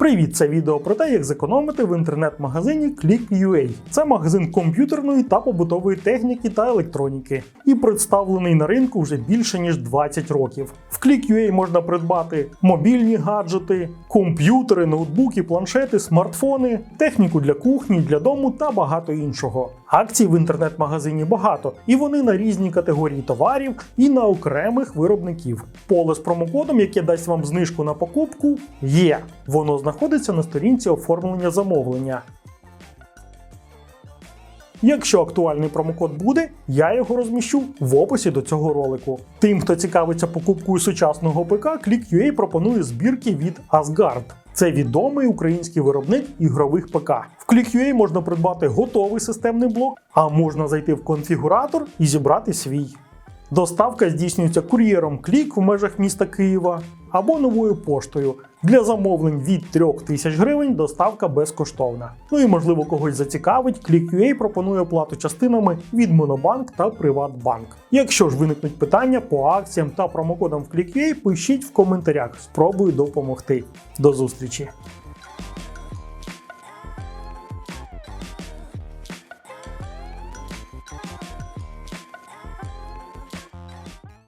Привіт, це відео про те, як зекономити в інтернет-магазині Click.ua. Це магазин комп'ютерної та побутової техніки та електроніки, і представлений на ринку вже більше ніж 20 років. В Click.ua можна придбати мобільні гаджети, комп'ютери, ноутбуки, планшети, смартфони, техніку для кухні, для дому та багато іншого. Акцій в інтернет-магазині багато, і вони на різні категорії товарів і на окремих виробників. Поле з промокодом, яке дасть вам знижку на покупку, є. Воно знаходиться на сторінці оформлення замовлення. Якщо актуальний промокод буде, я його розміщу в описі до цього ролику. Тим, хто цікавиться покупкою сучасного ПК, Click.ua пропонує збірки від Asgard. Це відомий український виробник ігрових ПК. В Click.ua можна придбати готовий системний блок, а можна зайти в конфігуратор і зібрати свій. Доставка здійснюється кур'єром Клік в межах міста Києва або новою поштою. Для замовлень від 3 тисяч гривень доставка безкоштовна. Ну і можливо когось зацікавить, Click.ua пропонує оплату частинами від Монобанк та Приватбанк. Якщо ж виникнуть питання по акціям та промокодам в Click.ua, пишіть в коментарях, спробую допомогти. До зустрічі!